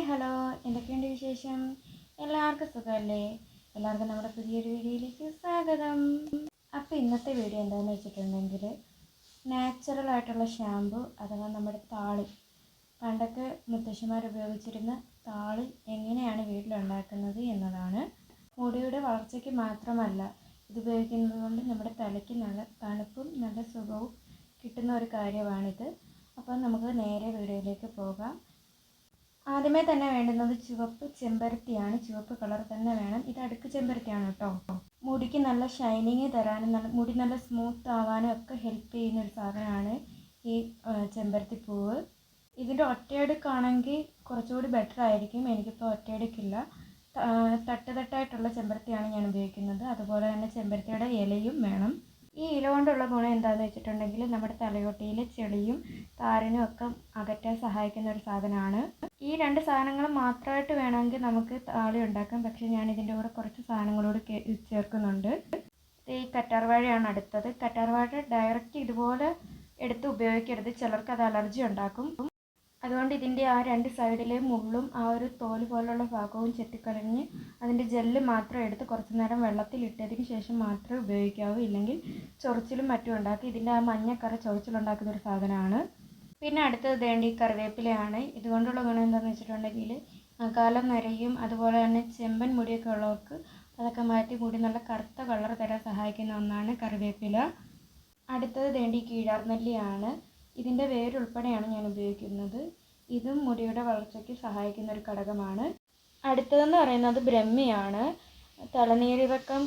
Hi hello. എന്തൊക്കെയുണ്ട് വിശേഷം? എല്ലാവർക്കും സുഖമല്ലേ? എല്ലാവർക്കും നമ്മുടെ പുതിയൊരു വീഡിയോയിലേക്ക് സ്വാഗതം. അപ്പോൾ ഇന്നത്തെ വീഡിയോ എന്താണെന്ന് വെച്ചിട്ടുണ്ടെങ്കിൽ നാച്ചുറൽ ആയിട്ടുള്ള ഷാമ്പു അഥവാ നമ്മുടെ താളി. പണ്ടൊക്കെ മുത്തശ്ശിമാർ ഉപയോഗിച്ചിരുന്ന താളി എങ്ങനെയാണ് വീട്ടിലുണ്ടാക്കുന്നത് എന്നതാണ്. മുടിയുടെ വളർച്ചയ്ക്ക് മാത്രമല്ല ഇത് ഉപയോഗിക്കുന്നത് കൊണ്ട് നമ്മുടെ തലയ്ക്ക് നല്ല തണുപ്പും നല്ല സുഖവും കിട്ടുന്ന ഒരു കാര്യമാണിത്. അപ്പോൾ നമുക്ക് നേരെ വീഡിയോയിലേക്ക് പോകാം. ആദ്യമേ തന്നെ വേണ്ടുന്നത് ചുവപ്പ് ചെമ്പരത്തിയാണ്. ചുവപ്പ് കളർ തന്നെ വേണം. ഇത് അടുക്ക് ചെമ്പരത്തിയാണ് കേട്ടോ. മുടിക്ക് നല്ല ഷൈനിങ് തരാനും നല്ല മുടി നല്ല സ്മൂത്ത് ആവാനും ഒക്കെ ഹെൽപ്പ് ചെയ്യുന്ന ഒരു സാധനമാണ് ഈ ചെമ്പരത്തി പൂവ് ഇതിന്റെ ഒറ്റയടുക്കാണെങ്കിൽ കുറച്ചുകൂടി ബെറ്റർ ആയിരിക്കും. എനിക്കിപ്പോൾ ഒറ്റയടുക്കില്ല. തട്ട് തട്ടായിട്ടുള്ള ചെമ്പരത്തിയാണ് ഞാൻ ഉപയോഗിക്കുന്നത്. അതുപോലെ തന്നെ ചെമ്പരത്തിയുടെ ഇലയും വേണം. ഈ ഇല കൊണ്ടുള്ള ഗുണം എന്താണെന്ന് വെച്ചിട്ടുണ്ടെങ്കിൽ നമ്മുടെ തലയോട്ടിയിലെ ചെളിയും താരനും ഒക്കെ അകറ്റാൻ സഹായിക്കുന്ന ഒരു സാധനമാണ്. ഈ രണ്ട് സാധനങ്ങൾ മാത്രമായിട്ട് വേണമെങ്കിൽ നമുക്ക് താളി ഉണ്ടാക്കാം. പക്ഷേ ഞാൻ ഇതിന്റെ കൂടെ കുറച്ച് സാധനങ്ങളോട് ചേർക്കുന്നുണ്ട്. ഈ കറ്റാർവാഴയാണ് അടുത്തത്. കറ്റാർവാഴ ഡയറക്റ്റ് ഇതുപോലെ എടുത്ത് ഉപയോഗിക്കരുത്. ചിലർക്ക് അത് അലർജി ഉണ്ടാക്കും. അതുകൊണ്ട് ഇതിന്റെ ആ രണ്ട് സൈഡിലെ മുള്ളും ആ ഒരു തോൽ പോലുള്ള ഭാഗവും ചെത്തിക്കളഞ്ഞ് അതിന്റെ ജെല്ല് മാത്രം എടുത്ത് കുറച്ച് നേരം വെള്ളത്തിൽ ഇട്ടതിന് ശേഷം മാത്രമേ ഉപയോഗിക്കാവൂ. ഇല്ലെങ്കിൽ ചൊറിച്ചിലും മറ്റും ഉണ്ടാക്കി ഇതിന്റെ ആ മഞ്ഞക്കറ ചൊറിച്ചിലുണ്ടാക്കുന്ന ഒരു സാധനമാണ്. പിന്നെ അടുത്തത് വേണ്ടി കറിവേപ്പിലയാണ്. ഇതുകൊണ്ടുള്ള ഗുണം എന്താണെന്ന് വെച്ചിട്ടുണ്ടെങ്കിൽ കാലം നിറയും അതുപോലെ തന്നെ ചെമ്പൻ മുടിയൊക്കെ ഉള്ളവർക്ക് അതൊക്കെ മാറ്റി കൂടി നല്ല കറുത്ത കളർ തരാൻ സഹായിക്കുന്ന ഒന്നാണ് കറിവേപ്പില. അടുത്തത് വേണ്ടി കീഴാർനെല്ലിയാണ്. ഇതിന്റെ വേരുൾപ്പെടെയാണ് ഞാൻ ഉപയോഗിക്കുന്നത്. ഇതും മുടിയുടെ വളർച്ചയ്ക്ക് സഹായിക്കുന്ന ഒരു ഘടകമാണ്. അടുത്തതെന്ന് പറയുന്നത് ബ്രഹ്മിയാണ്. തലനീരിറക്കം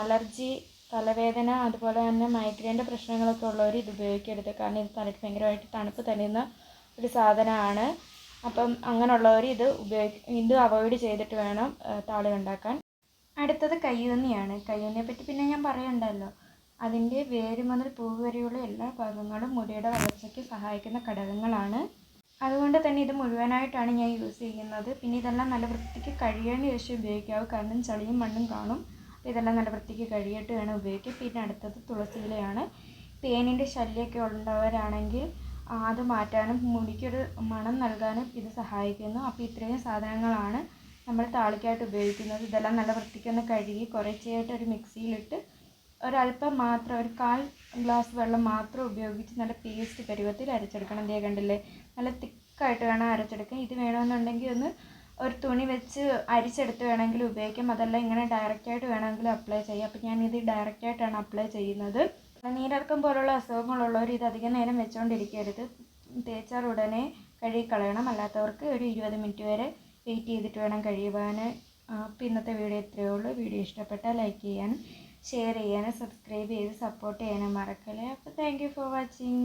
അലർജി തലവേദന അതുപോലെ തന്നെ മൈഗ്രെയിന്റെ പ്രശ്നങ്ങളൊക്കെ ഉള്ളവർ ഇത് ഉപയോഗിക്കരുത്. കാരണം ഇത് തലയ്ക്ക് ഭയങ്കരമായിട്ട് തണുപ്പ് തരുന്ന ഒരു സാധനമാണ്. അപ്പം അങ്ങനെയുള്ളവർ ഇത് ഉപയോഗി ഇത് അവോയ്ഡ് ചെയ്തിട്ട് വേണം താളി ഉണ്ടാക്കാൻ അടുത്തത് കയ്യൂന്നിയാണ്. കയ്യൂന്നിയെ പറ്റി പിന്നെ ഞാൻ പറയണ്ടല്ലോ. അതിന്റെ വേര് മുതൽ പൂവ് വരെയുള്ള എല്ലാ ഭാഗങ്ങളും മുടിയുടെ വളർച്ചയ്ക്ക് സഹായിക്കുന്ന ഘടകങ്ങളാണ്. അതുകൊണ്ട് തന്നെ ഇത് മുഴുവനായിട്ടാണ് ഞാൻ യൂസ് ചെയ്യുന്നത്. പിന്നെ ഇതെല്ലാം നല്ല വൃത്തിക്ക് കഴിയേണ്ട ശേഷം ഉപയോഗിക്കാവൂ. കാരണം ചളിയും മണ്ണും കാണും. ഇതെല്ലാം നല്ല വൃത്തിക്ക് കഴിയിട്ട് വേണം ഉപയോഗിക്കുക പിന്നെ അടുത്തത് തുളസിയിലയാണ് പേനിന്റെ ശല്യമൊക്കെ ഉള്ളവരാണെങ്കിൽ അത് മാറ്റാനും മുടിക്കൊരു മണം നൽകാനും ഇത് സഹായിക്കുന്നു. അപ്പോൾ ഇത്രയും സാധനങ്ങളാണ് നമ്മൾ താളിക്കായിട്ട് ഉപയോഗിക്കുന്നത്. ഇതെല്ലാം നല്ല വൃത്തിക്കൊന്ന് കഴുകി കുറച്ചായിട്ട് ഒരു മിക്സിയിലിട്ട് ഒരല്പം മാത്രം ഒരു കാൽ ഗ്ലാസ് വെള്ളം മാത്രം ഉപയോഗിച്ച് നല്ല പേസ്റ്റ് പരുവത്തിൽ അരച്ചെടുക്കണം. ദേ കണ്ടില്ലേ? നല്ല തിക്കായിട്ട് വേണം അരച്ചെടുക്കാൻ. ഇത് വേണമെന്നുണ്ടെങ്കിൽ ഒന്ന് ഒരു തുണി വെച്ച് അരിച്ചെടുത്ത് വേണമെങ്കിൽ ഉപയോഗിക്കാം. അതല്ല ഇങ്ങനെ ഡയറക്റ്റായിട്ട് വേണമെങ്കിൽ അപ്ലൈ ചെയ്യാം. അപ്പോൾ ഞാനിത് ഡയറക്റ്റായിട്ടാണ് അപ്ലൈ ചെയ്യുന്നത്. നീരിറക്കം പോലുള്ള അസുഖങ്ങളുള്ളവർ ഇത് അധികം നേരം വെച്ചുകൊണ്ടിരിക്കരുത് തേച്ചാൽ ഉടനെ കഴുകിക്കളയണം. അല്ലാത്തവർക്ക് ഒരു ഇരുപത് മിനിറ്റ് വരെ വെയിറ്റ് ചെയ്തിട്ട് വേണം കഴിയുവാൻ അപ്പോൾ ഇന്നത്തെ വീഡിയോ ഇത്രയേ ഉള്ളൂ. വീഡിയോ ഇഷ്ടപ്പെട്ടാൽ ലൈക്ക് ചെയ്യാനും ഷെയർ ചെയ്യാനും സബ്സ്ക്രൈബ് ചെയ്ത് സപ്പോർട്ട് ചെയ്യാനും മറക്കല്ലേ. അപ്പോൾ താങ്ക് ഫോർ വാച്ചിങ്